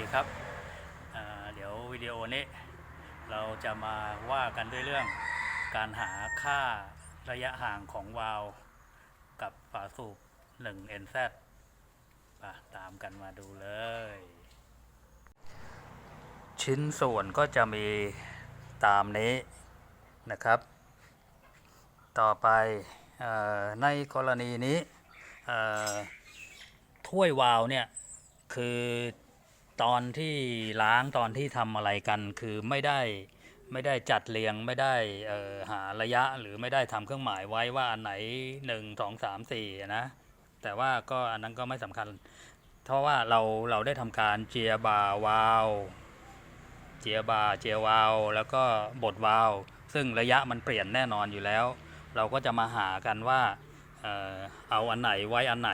ดีครับ เดี๋ยววิดีโอนี้ เราจะมาว่ากันด้วยเรื่องการหาค่าระยะห่างของวาล์วกับฝาสูบ 1NZ อะตามกันมาดูเลย ชิ้นส่วนก็จะมีตามนี้นะครับ ต่อไปออในกรณีนี้ถ้วยวาล์วเนี่ยคือ ตอนที่ล้างตอนที่ทำอะไรกันคือไม่ได้ไม่ได้จัดเรียงไม่ได้เออหาระยะหรือไม่ได้ทำเครื่องหมายไว้ว่าอันไหนหนึ่งสองสามสี่นะแต่ว่าก็อันนั้นก็ไม่สำคัญ เพราะว่าเราเราได้ทำการเจียบาวาวเจียบาเจียวาวแล้วก็บดวาวซึ่งระยะมันเปลี่ยนแน่นอนอยู่แล้ว เราก็จะมาหากันว่าเออเอาอันไหนไว้อันไหน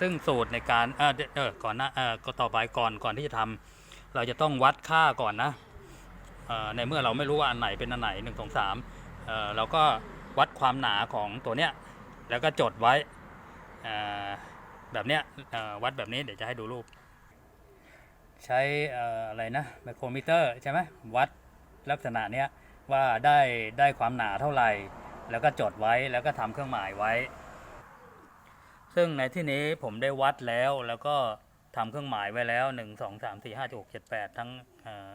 ซึ่งสูตรในการเออเออก่อนหนะเออก็ต่อไปก่อนก่อนที่จะทำเราจะต้องวัดค่าก่อนนะเอ่อในเมื่อเราไม่รู้ว่าอันไหนเป็นอันไหนหนึ่งสองสามเออเราก็วัดความหนาของตัวเนี้ยแล้วก็จดไว้เอ่อแบบเนี้ยเอ่อวัดแบบนี้เดี๋ยวจะให้ดูรูป ใช้เอ่ออะไรนะไมโครมิเตอร์ใช่ไหมวัดลักษณะเนี้ยว่าได้ได้ความหนาเท่าไหร่ แล้วก็จดไว้แล้วก็ทำเครื่องหมายไว้ ซึ่งในที่นี้ผมได้วัดแล้วแล้วก็ทำเครื่องหมายไว้แล้ว 1 2 3 4 5 6 7 8 ทั้ง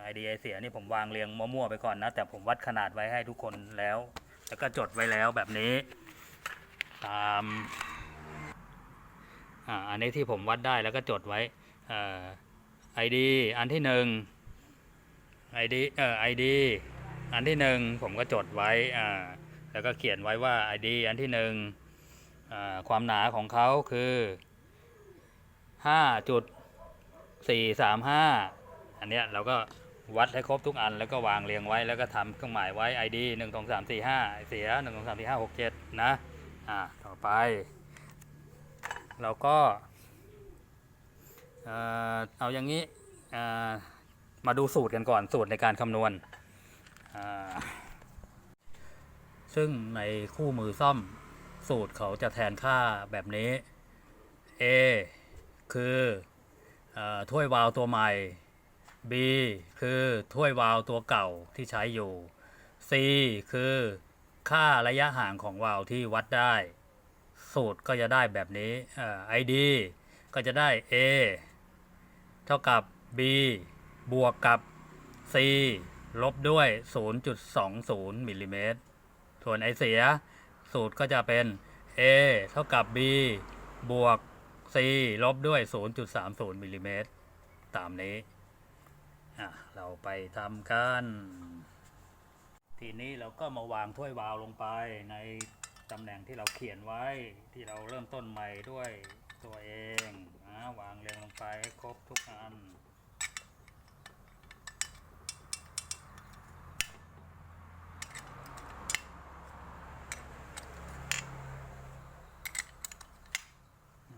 ไอเดียเสียนี่ผมวางเรียงมั่วๆไปก่อนนะ แต่ผมวัดขนาดไว้ให้ทุกคนแล้ว แล้วก็จดไว้แล้วแบบนี้ ตามอ่าอันนี้ที่ผมวัดได้แล้วก็จดไว้ไอดีอันที่หนึ่งไอดีเอ่อไอดีอันที่หนึ่งผมก็จดไว้อ่าแล้วก็เขียนไว้ว่าไอดีอันที่หนึ่ง ความหนาของเขาคือห้าจุดสี่สามห้าอันเนี้ยเราก็วัดให้ครบทุกอันแล้วก็วางเรียงไว้แล้วก็ทำเครื่องหมายไว้ ID หนึ่งสองสามสี่ห้าเสียหนึ่งสองสามสี่ห้าหกเจ็ดนะ อ่า ต่อไป เราก็เอาอย่างนี้มาดูสูตรกันก่อนสูตรในการคำนวณ ซึ่งในคู่มือซ่อม สูตรเขาจะแทนค่าแบบนี้ A คืออถ้วยวาล์วตัวใหม่ B คือถ้วยวาล์วตัวเก่าที่ใช้อยู่ C คือค่าระยะห่างของวาล์วที่วัดได้ สูตรก็จะได้แบบนี้ ID ก็จะได้ A เท่ากับ B บวกกับ C ลบด้วย 0.20มิลลิเมตรส่วนไอเสีย สูตรก็จะเป็น a เท่ากับ b บวก c ลบด้วย 0.30มิลลิเมตรตามนี้ เราไปทำกัน ทีนี้เราก็มาวางถ้วยวาล์วลงไปในตำแหน่งที่เราเขียนไว้ที่เราเริ่มต้นใหม่ด้วยตัวเองนะวางเรียงลงไปให้ครบทุกอัน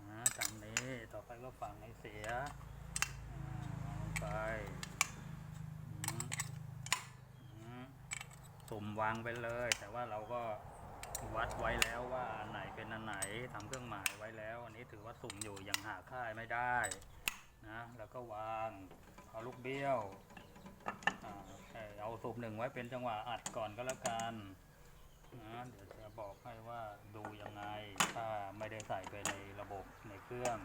นะตามนี้ ต่อไป ก็ฝั่งไอเสียวางไปสุ่มวางไปเลย แต่ว่าเราก็วัดไว้แล้วว่าอันไหนเป็นอันไหนทำเครื่องหมายไว้แล้ว อันนี้ถือว่าสุ่มอยู่ยังหาค่ายไม่ได้นะแล้วก็วางเอาลูกเบี้ยวอ่าเอ่อเอาสูบหนึ่งไว้เป็นจังหวะอัดก่อนก็แล้วกันนะเดี๋ยวจะบอกให้ว่าดูยังไงถ้าไม่ได้ใส่ไปในระบบในเครื่อง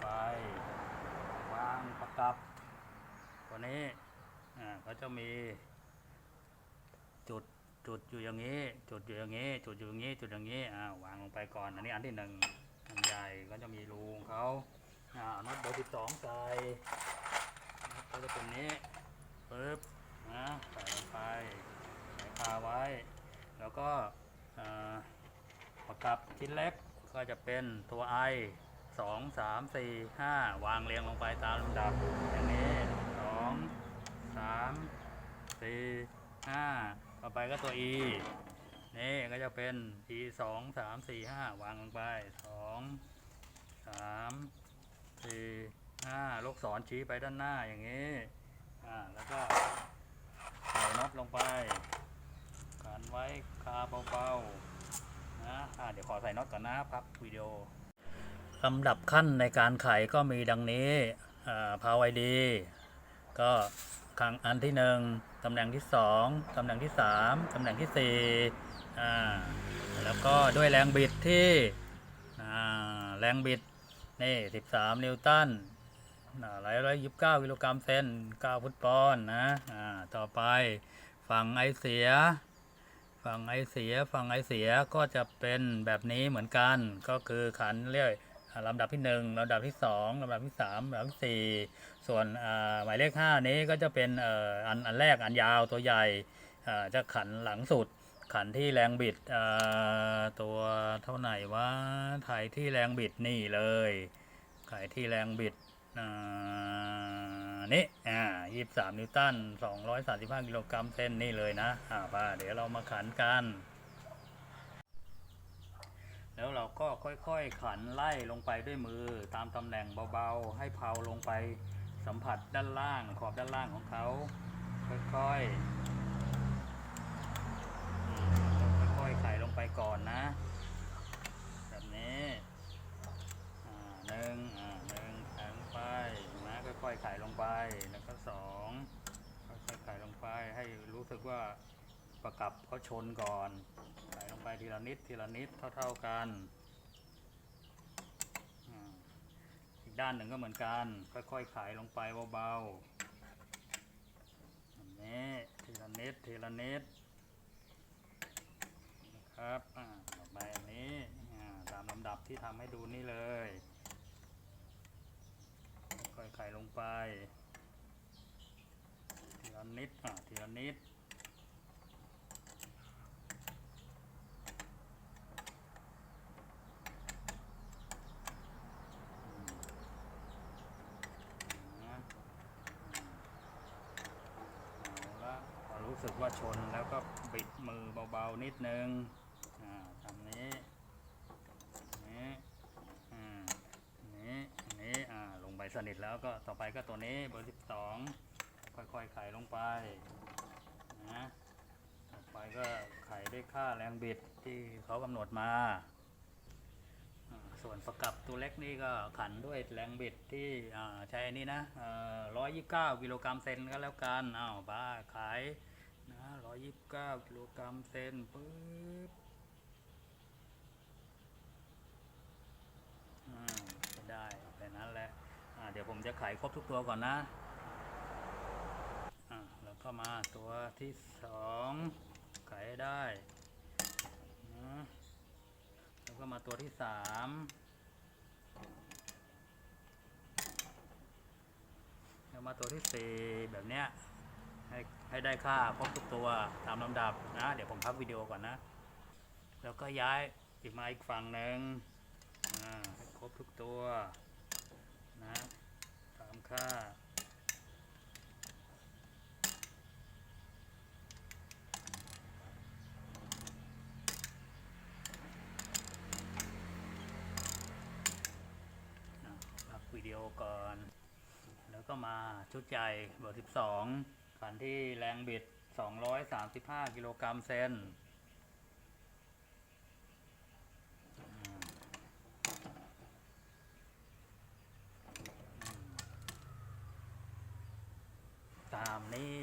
ไปวางประกับตัวนี้เขาจะมีจุดจุดอยู่อย่างนี้ จุดอยู่อย่างนี้ จุดอยู่อย่างนี้ จุดอย่างนี้อ่าวางลงไปก่อน อันนี้อันที่หนึ่งอันใหญ่ก็จะมีรูของเขาอ่าน็อตเบอร์สิบสองใส่ก็จะเป็นนี้ปึ๊บนะใส่ลงไปใส่คาไว้ แล้วก็อ่อประกับชิ้นเล็กก็จะเป็นตัวไอ สองสามสี่ห้าวางเรียงลงไปตามลำดับ อย่างนี้สองสามสี่ห้าต่อไปก็ตัว e นี่ก็จะเป็น e สองสามสี่ห้าวางลงไปสองสามสี่ห้าลูกศรชี้ไปด้านหน้าอย่างนี้อ่าแล้วก็ใส่น็อตลงไปการไว้คาเบาๆนะอ่าเดี๋ยวขอใส่น็อตก่อนนะพักวิดีโอ ลำดับขั้นในการไขก็มีดังนี้พาวไอดี ก็ครั้งอันที่หนึ่งตำแหน่งที่สองตำแหน่งที่สามตำแหน่งที่สี่แล้วก็ด้วยแรงบิดที่แรงบิดนี่สิบสามนิวตันหลายร้อยยิบเก้ากิโลกรัมเซนเก้าฟุตปอนด์นะต่อไปฝั่งไอเสียฝั่งไอเสียฝั่งไอเสียก็จะเป็นแบบนี้เหมือนกันก็คือขันเรียกอ่า ลำดับที่หนึ่งลำดับที่สองลำดับที่สามลำดับที่สี่ส่วนหมายเลขห้านี้ก็จะเป็นอ,อันอันแรกอันยาวตัวใหญ่จะขันหลังสุด ขันที่แรงบิดตัวเท่าไหร่ว่าถ่ายที่แรงบิดนี่เลยถ่ายที่แรงบิดนี่อ่ายี่สามนิวตันสองร้อยสาสิบห้ากิโลกรัมเส้นนี่เลยนะอ่าป่าเดี๋ยวเรามาขันกัน แล้วเราก็ค่อยๆขันไล่ลงไปด้วยมือ ตามตำแหน่งเบาๆ ให้เพาลงไปสัมผัสด้านล่างขอบด้านล่างของเขาค่อยๆค่อยๆไขลงไปก่อนนะ แบบนี้หนึ่งหนึ่งไขลงไปนะค่อยๆไขลงไปแล้วก็สองค่อยๆไขลงไปให้รู้สึกว่า ประกับเขาชนก่อน ใส่ลงไปทีละนิดทีละนิดเท่าๆกันอีกด้านหนึ่งก็เหมือนกัน ค่อยๆขายลงไปเบาๆอันนี้ทีละนิดทีละนิดนะครับต่อไปอันนี้ตามลำดับที่ทำให้ดูนี่เลย ค่อยๆขายลงไปทีละนิดทีละนิด นะเอาละพอรู้ สึกว่าชนแล้วก็บิดมือเบาๆนิดนึงอ่าทำนี้นี้อืมนี้นี้อ่าลงไปสนิทแล้วก็ต่อไปก็ตัวนี้เบอร์สิบสองค่อยๆไขลงไปนะต่อไปก็ไขด้วยค่าแรงบิดที่เขากำหนดมา ส่วนประกับตัวเล็กนี่ก็ขันด้วยแรงบิดที่อ่าใช้อนี้นะร้อยยี่สิบเก้ากิโลกรัมเซนก็แล้วกันอ้าวบ้าขาย ยี่สิบเก้ากิโลกรัมเซนปึ๊บอ่าไได้แต่นั้นแหละอ่าเดี๋ยวผมจะขายครบทุกตัวก่อนนะอ่าแล้วก็มาตัวที่สองขายได้นะแล้วก็มาตัวที่สามแล้วมาตัวที่สี่แบบเนี้ยให้ ให้ได้ค่าครบทุกตัวตามลำดับนะ เดี๋ยวผมพักวิดีโอก่อนนะ แล้วก็ย้ายอีกมาอีกฝั่งหนึ่งครบทุกตัวนะตามค่าพักวิดีโอก่อน แล้วก็มาชุดใหญ่เบอร์ 12 ขันที่แรงบิด 235 กิโลกรัมเซนตามนี่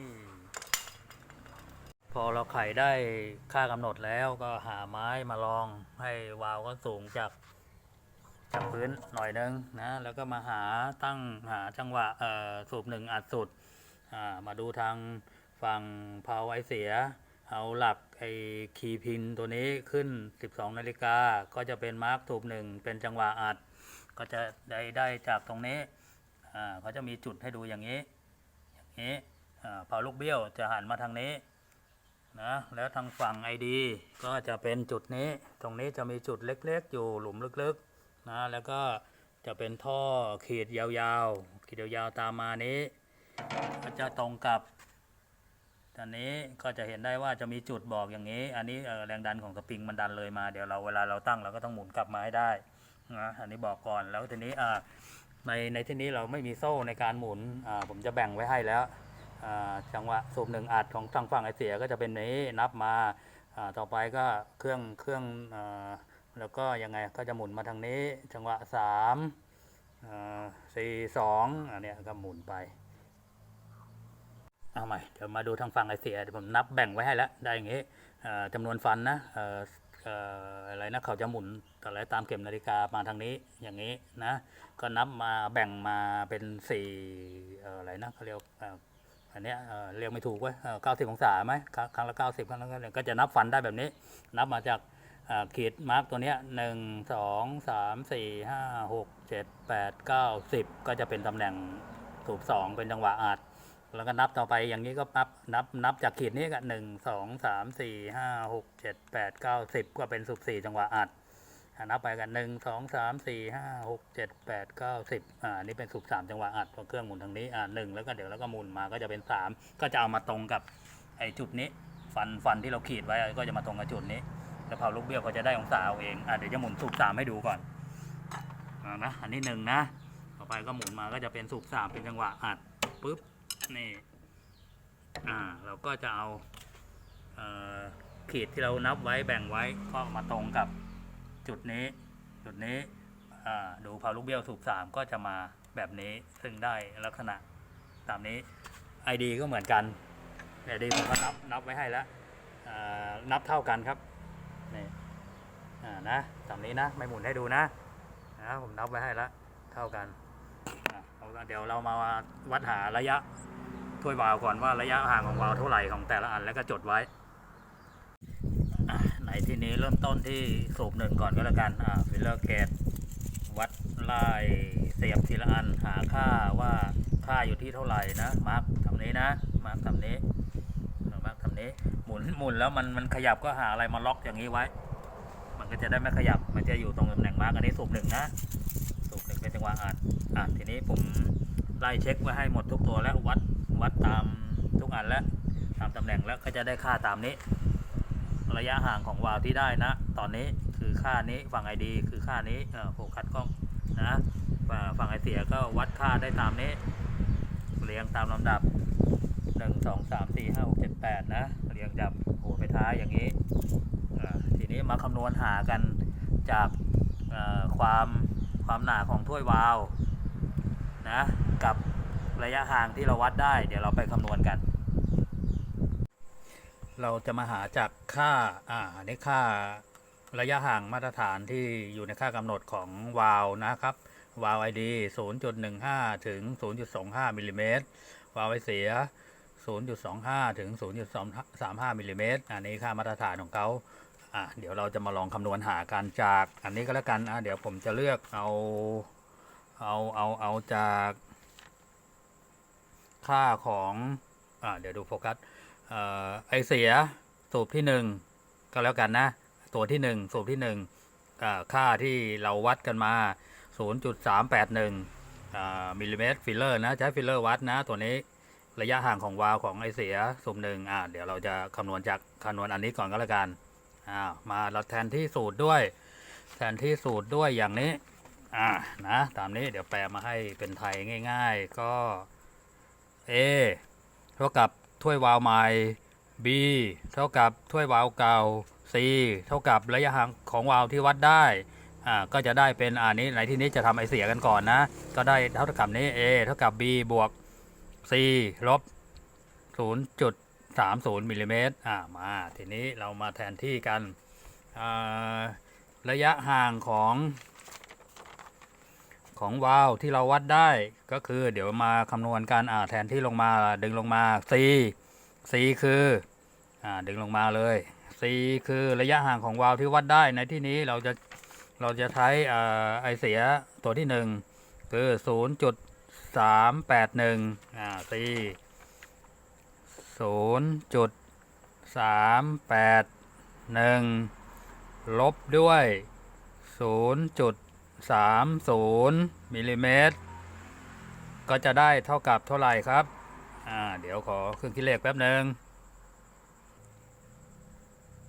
พอเราไขได้ค่ากำหนดแล้วก็หาไม้มาลองให้วาล์วก็สูงจากจากพื้นหน่อยนึงนะ แล้วก็มาหาตั้งหาจังหวะเอ่อสูบหนึ่งอัดสุด มาดูทางฝั่งพาวไอเสีย เอาหลักไอคีพินตัวนี้ขึ้น 12 นาฬิกาก็จะเป็นมาร์กสูบหนึ่งเป็นจังหวะอัด ก็จะได้ได้จากตรงนี้อ่าเขาจะมีจุดให้ดูอย่างนี้อย่างนี้อ่าเผาลูกเบี้ยวจะหันมาทางนี้นะแล้วทางฝั่ง ID ก็จะเป็นจุดนี้ ตรงนี้จะมีจุดเล็กๆ อยู่หลุมลึกๆนะแล้วก็จะเป็นท่อขีดยาวๆ ขีดยาวๆตามมานี้ ก็จะตรงกับอันนี้ก็จะเห็นได้ว่าจะมีจุดบอกอย่างนี้ อันนี้แรงดันของสปริงมันดันเลยมาเดี๋ยวเราเวลาเราตั้งเราก็ต้องหมุนกลับมาให้ได้นะอันนี้บอกก่อนแล้วทีนี้ในในที่นี้เราไม่มีโซ่ในการหมุนผมจะแบ่งไว้ให้แล้วจังหวะสูบหนึ่งอัดของทางฝั่งไอเสียก็จะเป็นนี้นับมาต่อไปก็เครื่องเครื่องอแล้วก็ยังไงก็จะหมุนมาทางนี้ จังหวะสามสี่สองอันนี้ก็หมุนไป เอาใหม่เดี๋ยวมาดูทางฝั่งไอเสียเดี๋ยวผมนับแบ่งไว้ให้แล้วได้อย่างงี้จำนวนฟันนะอะไรนะเขาจะหมุนอะไรตามเข็มนาฬิกามาทางนี้อย่างนี้นะก็นับมาแบ่งมาเป็นสี่อะไรนะเขาเรียกอันเนี้ยเรียกไม่ถูกเว้ยเก้าสิบองศาไหมครั้งครั้งละเก้าสิบครั้งละก็จะนับฟันได้แบบนี้ นับมาจากขีดมาร์กตัวเนี้ยหนึ่งสองสามสี่ห้าหกเจ็ดแปดเก้าสิบก็จะเป็นตำแหน่งสูบสองเป็นจังหวะอัด แล้วก็นับต่อไปอย่างนี้ก็นับนับนับจากขีดนี้ก็หนึ่งสองสามสี่ห้าหกเจ็ดแปดเก้าสิบก็เป็นสูบสี่จังหวะอัดนับไปกันหนึ่งสองสามสี่ห้าหกเจ็ดแปดเก้าสิบอ่านี่เป็นสูบสามจังหวะอัดพอเครื่องหมุนทางนี้อ่าหนึ่งแล้วก็เดี๋ยวแล้วก็หมุนมาก็จะเป็นสามก็จะเอามาตรงกับไอ้จุดนี้ฟันฟันที่เราขีดไว้ก็จะมาตรงกับจุดนี้แล้วเผาลูกเบี้ยวก็จะได้องศาเอาเองอ่าเดี๋ยวจะหมุนสูบสามให้ดูก่อนอ่านะอันนี้หนึ่งนะ ต่อไปก็หมุนมาก็จะเป็นสูบสามเป็นจังหวะอัดปุ๊บ นี่อ่าเราก็จะเอาเออขีดที่เรานับไว้แบ่งไว้ก็มาตรงกับจุดนี้ จุดนี้อ่าดูพาลูกเบี้ยวสูบสามก็จะมาแบบนี้ซึ่งได้ลักษณะตามนี้ ID ก็เหมือนกัน ID ผมก็นับนับไว้ให้แล้วอ่านับเท่ากันครับนี่อ่านะตามนี้นะไม่หมุนให้ดูนะนะผมนับไว้ให้แล้วเท่ากันเดี๋ยวเรามาวัดหาระยะ ถ้วยวาล์วก่อนว่าระยะห่างของวาล์วเท่าไหร่ของแต่ละอันแล้วก็จดไว้ในที่นี้เริ่มต้นที่สูบหนึ่งก่อนก็แล้วกันอ่าฟิลเลอร์เกตวัดไล่เสียบทีละอันหาค่าว่าค่าอยู่ที่เท่าไหร่นะมาร์กทำนี้นะมาร์กทำนี้มาร์กทำนี้หมุนหมุนแล้วมันมันขยับก็หาอะไรมาล็อกอย่างนี้ไว้ มันก็จะได้ไม่ขยับมันจะอยู่ตรงตำแหน่งมาร์กอันนี้สูบหนึ่งนะสูบหนึ่งเป็นจังหวะอ่านอ่านทีนี้ผมไล่เช็คไว้ให้หมดทุกตัวแล้ววัด วัดตามทุกอันแล้วตามตำแหน่งแล้วก็จะได้ค่าตามนี้ ระยะห่างของวาล์วที่ได้นะ ตอนนี้คือค่านี้ฝั่ง ID คือค่านี้โฟกัสกล้องนะฝั่งไอเสียก็วัดค่าได้ตามนี้ เรียงตามลำดับ 1 2 3 4 5 6 7 8 นะ เรียงจากหัวไปท้ายอย่างนี้ ทีนี้มาคำนวณหากันจากความความหนาของถ้วยวาล์วนะกับ ระยะห่างที่เราวัดได้ เดี๋ยวเราไปคำนวณกัน เราจะมาหาจากค่าอ่าอันนี้ค่าระยะห่างมาตรฐานที่อยู่ในค่ากำหนดของวาล์วนะครับ วาล์ว ID 0.15 ถึง 0.25มิลลิเมตรวาล์วไอเสีย 0.25 ถึง 0.35มิลลิเมตรอันนี้ค่ามาตรฐานของเขาอะเดี๋ยวเราจะมาลองคำนวณหากันจาก อันนี้ก็แล้วกันอะเดี๋ยวผมจะเลือกเอา เอา เอา เอาจาก ค่าของอเดี๋ยวดูโฟกัสอไอเสียสูบที่หนึ่งก็แล้วกันนะ ตัวที่หนึ่งสูบที่หนึ่งค่าที่เราวัดกันมา 0.381อ่ามิลลิเมตรฟิลเลอร์นะ ใช้ฟิลเลอร์วัดนะ ตัวนี้ระยะห่างของวาล์วของไอเสียสูบหนึ่งเดี๋ยวเราจะคำนวณจากคำนวณอันนี้ก่อนก็แล้วกันมาเราแทนที่สูตรด้วย แทนที่สูตรด้วยอย่างนี้อ่านะ ตามนี้เดี๋ยวแปลมาให้เป็นไทยง่าย ๆ ก็ A เท่ากับถ้วยวาล์วใหม่ B เท่ากับถ้วยวาล์วเก่า C เท่ากับระยะห่างของวาล์วที่วัดได้อ่าก็จะได้เป็นอันนี้ในที่นี้จะทำไอเสียกันก่อนนะ ก็ได้เท่ากับนี้ A เท่ากับ B บวก C ลบ 0.30มิลลิเมตรอ่ามาทีนี้เรามาแทนที่กันอ่าระยะห่างของ ของวาล์วที่เราวัดได้ก็คือเดี๋ยวมาคำนวณกันอ่าแทนที่ลงมาดึงลงมา c c คืออ่าดึงลงมาเลย c คือระยะห่างของวาล์วที่วัดได้ในที่นี้เราจะเราจะใช้อ่าไอเสียตัวที่หนึ่งคือ 0.381อ่า c 0.381 ลบด้วย 0. สามศูนย์มิลลิเมตรก็จะได้เท่ากับเท่าไหร่ครับ อ่า เดี๋ยวขอเครื่องคิดเลขแป๊บหนึ่ง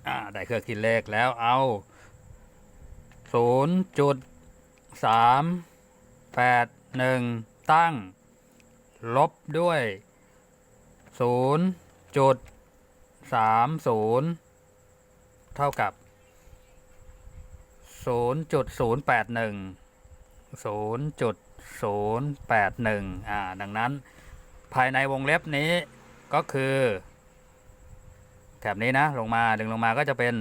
อ่า ได้เครื่องคิดเลขแล้วเอาศูนย์จุดสามแปดหนึ่งตั้ง ลบด้วยศูนย์จุดสามศูนย์เท่ากับ ศูนย์จุดศูนย์แปดหนึ่งศูนย์จุด0.081อ่า ดังนั้นภายในวงเล็บนี้ก็คือ แถบนี้นะ ลงมาดึงลงมาก็จะเป็น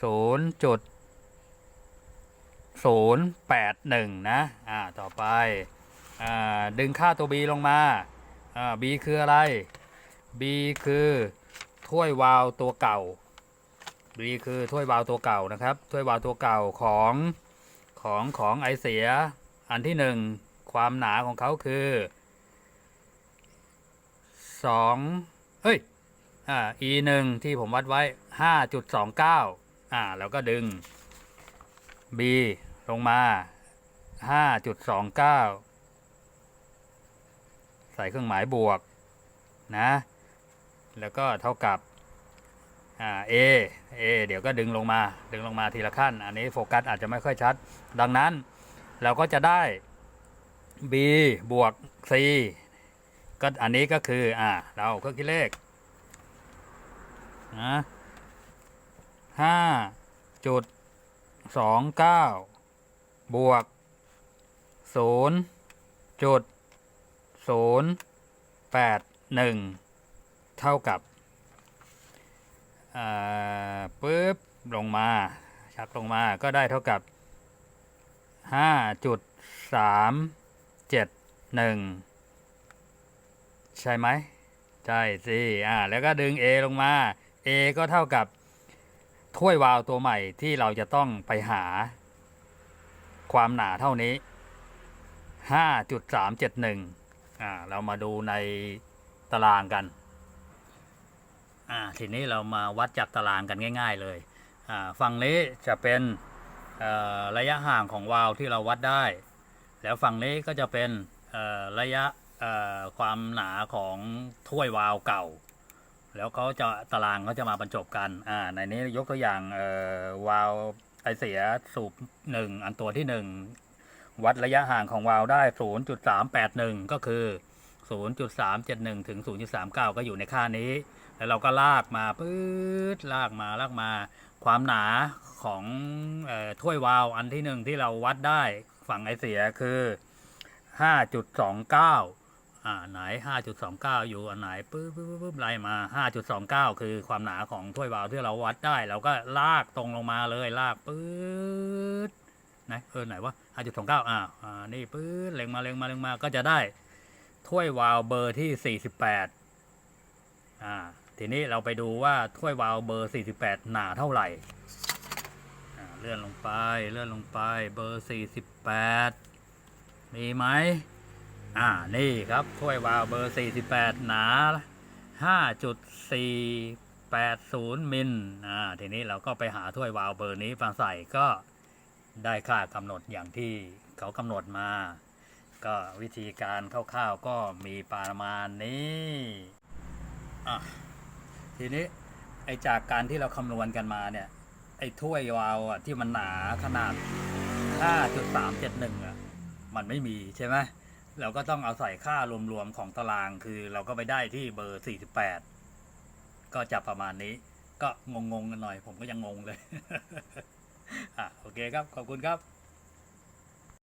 0.081นะ อ่า ต่อไป อ่า ดึงค่าตัว b ลงมา อ่า b คืออะไร b คือถ้วยวาวตัวเก่า b คือถ้วยวาวตัวเก่านะครับ ถ้วยวาวตัวเก่าของของของไอเสีย อันที่หนึ่งความหนาของเขาคือสองเฮ้ย อ่า e หนึ่งที่ผมวัดไว้ห้าจุดสองเก้าอ่า แล้วก็ดึง b ลงมาห้าจุดสองเก้าใส่เครื่องหมายบวกนะ แล้วก็เท่ากับ อ่า A A เอเดี๋ยวก็ดึงลงมาดึงลงมาทีละขั้น อันนี้โฟกัสอาจจะไม่ค่อยชัด ดังนั้นเราก็จะได้ B บวก C ก็อันนี้ก็คืออ่าเราเครื่องคิดเลขนะห้าจุดสองเก้าบวกศูนย์จุดศูนย์แปดหนึ่งเท่ากับ ปุ๊บลงมาชักลงมาก็ได้เท่ากับห้าจุดสามเจ็ดหนึ่งใช่ไหม ใช่สิอ่าแล้วก็ดึง A ลงมา A ก็เท่ากับถ้วยวาล์วตัวใหม่ที่เราจะต้องไปหา ความหนาเท่านี้ห้าจุดสามเจ็ดหนึ่งอ่าเรามาดูในตารางกัน อ่าทีนี้เรามาวัดจากตารางกันง่าย ๆ เลยอ่าฝั่งนี้จะเป็นระยะห่างของวาล์วที่เราวัดได้ แล้วฝั่งนี้ก็จะเป็นระยะความหนาของถ้วยวาล์วเก่า แล้วเขาจะตารางเขาจะมาบรรจบกันอ่าในนี้ยกตัวอย่างวาล์วไอเสียสูบหนึ่งอันตัวที่หนึ่งวัดระยะห่างของวาล์วได้ 0.381 ก็คือ 0.371 ถึง 0.39 ก็อยู่ในค่านี้ แล้วเราก็ลากมาปื๊ดลากมาลากมา ความหนาของออถ้วยวาล์วอันที่หนึ่งที่เราวัดได้ฝั่งไอเสียคือ 5.29อ่าไหน 5.29 อยู่อันไหนปึ๊บปึ๊บปึ๊บปึ๊บไล่มา 5.29 คือความหนาของถ้วยวาล์วที่เราวัดได้ เราก็ลากตรงลงมาเลยลากปื๊ดนะเออไหนวะ5.29อ่าอ่านี่ปื๊ดเล็งมาเล็งมาเล็งมาก็จะได้ถ้วยวาล์วเบอร์ที่ 48อ่า ทีนี้เราไปดูว่าถ้วยวาล์วเบอร์ 48 หนาเท่าไหร่เลื่อนลงไปเลื่อนลงไปเบอร์ 48 มีไหมอ่านี่ครับถ้วยวาล์วเบอร์ 48 หนา 5.480 มิลอ่าทีนี้เราก็ไปหาถ้วยวาล์วเบอร์นี้มาใส่ก็ได้ค่ากำหนดอย่างที่เขากำหนดมา ก็วิธีการคร่าวๆก็มีประมาณนี้อะ ทีนี้ไอจากการที่เราคำนวณกันมาเนี่ยไอถ้วยวาวอะที่มันหนาขนาด 5.371 อะ มันไม่มีใช่ไหมเราก็ต้องเอาใส่ค่ารวมๆของตารางคือเราก็ไปได้ที่เบอร์ 48 ก็จะประมาณนี้ ก็งงๆกันหน่อย ผมก็ยังงงเลย อะโอเคครับ ขอบคุณครับ